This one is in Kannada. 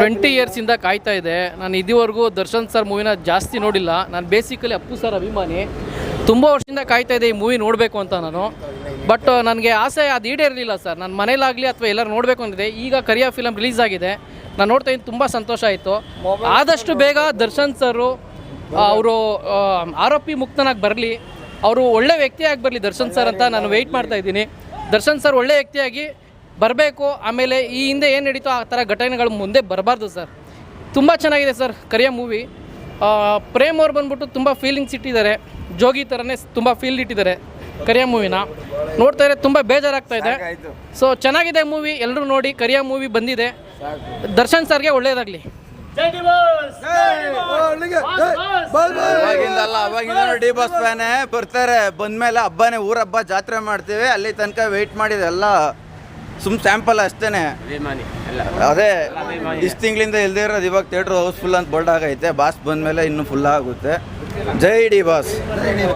ಟ್ವೆಂಟಿ ಇಯರ್ಸಿಂದ ಕಾಯ್ತಾ ಇದೆ. ನಾನು ಇದುವರೆಗೂ ದರ್ಶನ್ ಸರ್ ಮೂವಿನ ಜಾಸ್ತಿ ನೋಡಿಲ್ಲ. ನಾನು ಬೇಸಿಕಲಿ ಅಪ್ಪು ಸರ್ ಅಭಿಮಾನಿ. ತುಂಬ ವರ್ಷದಿಂದ ಕಾಯ್ತಾ ಇದೆ ಈ ಮೂವಿ ನೋಡಬೇಕು ಅಂತ ನಾನು. ಬಟ್ ನನಗೆ ಆಸೆ ಅದು ಈಡೇರಲಿಲ್ಲ ಸರ್. ನನ್ನ ಮನೇಲಾಗಲಿ ಅಥವಾ ಎಲ್ಲರೂ ನೋಡಬೇಕು ಅಂದಿದೆ. ಈಗ ಕರಿಯಾ ಫಿಲಮ್ ರಿಲೀಸ್ ಆಗಿದೆ. ನಾನು ನೋಡ್ತಾ ಇದ್ದೀನಿ, ತುಂಬ ಸಂತೋಷ ಆಯಿತು. ಆದಷ್ಟು ಬೇಗ ದರ್ಶನ್ ಸರು ಅವರು ಆರೋಪಿ ಮುಕ್ತನಾಗಿ ಬರಲಿ. ಅವರು ಒಳ್ಳೆ ವ್ಯಕ್ತಿಯಾಗಿ ಬರಲಿ ದರ್ಶನ್ ಸರ್ ಅಂತ ನಾನು ವೆಯ್ಟ್ ಮಾಡ್ತಾ ಇದ್ದೀನಿ. ದರ್ಶನ್ ಸರ್ ಒಳ್ಳೆ ವ್ಯಕ್ತಿಯಾಗಿ ಬರಬೇಕು. ಆಮೇಲೆ ಈ ಹಿಂದೆ ಏನು ನಡೀತೋ ಆ ಥರ ಘಟನೆಗಳು ಮುಂದೆ ಬರಬಾರ್ದು ಸರ್. ತುಂಬ ಚೆನ್ನಾಗಿದೆ ಸರ್ ಕರಿಯ ಮೂವಿ ಪ್ರೇಮ್ ಅವ್ರು ಬಂದ್ಬಿಟ್ಟು ತುಂಬ ಫೀಲಿಂಗ್ಸ್ ಇಟ್ಟಿದ್ದಾರೆ. ಜೋಗಿ ಥರನೇ ತುಂಬ ಫೀಲ್ ಇಟ್ಟಿದ್ದಾರೆ ಕರಿಯ ಮೂವಿನ ನೋಡ್ತಾ ಇದ್ರೆ ತುಂಬ ಬೇಜಾರಾಗ್ತಾ ಇದೆ. ಸೊ ಚೆನ್ನಾಗಿದೆ ಮೂವಿ ಎಲ್ಲರೂ ನೋಡಿ ಕರಿಯ ಮೂವಿ ಬಂದಿದೆ. ದರ್ಶನ್ ಸರ್ಗೆ ಒಳ್ಳೇದಾಗ್ಲಿ. ಅವಾಗಿಂದಲ್ಲ ಅವಾಗಿಂದ ಡಿ ಬಸ್ ಫ್ಯಾನೆ ಬರ್ತಾರೆ. ಬಂದ್ಮೇಲೆ ಹಬ್ಬನೇ ಊರ ಹಬ್ಬ ಜಾತ್ರೆ ಮಾಡ್ತೀವಿ. ಅಲ್ಲಿ ತನಕ ವೆಯ್ಟ್ ಮಾಡಿದೆ ಎಲ್ಲ. ಸುಮ್ ಸ್ಯಾಂಪಲ್ ಅಷ್ಟೇನೆ. ಅದೇ ಇಷ್ಟು ತಿಂಗಳಿಂದ ಇಲ್ದೇ ಇರೋದು ಇವಾಗ ಥಿಯೇಟ್ರ್ ಹೌಸ್ಫುಲ್ ಅಂತ ಬೋಲ್ಡ್ ಆಗೈತೆ. ಬಾಸ್ ಬಂದ್ಮೇಲೆ ಇನ್ನೂ ಫುಲ್ ಆಗುತ್ತೆ. ಜೈ ಡಿ ಬಾಸ್.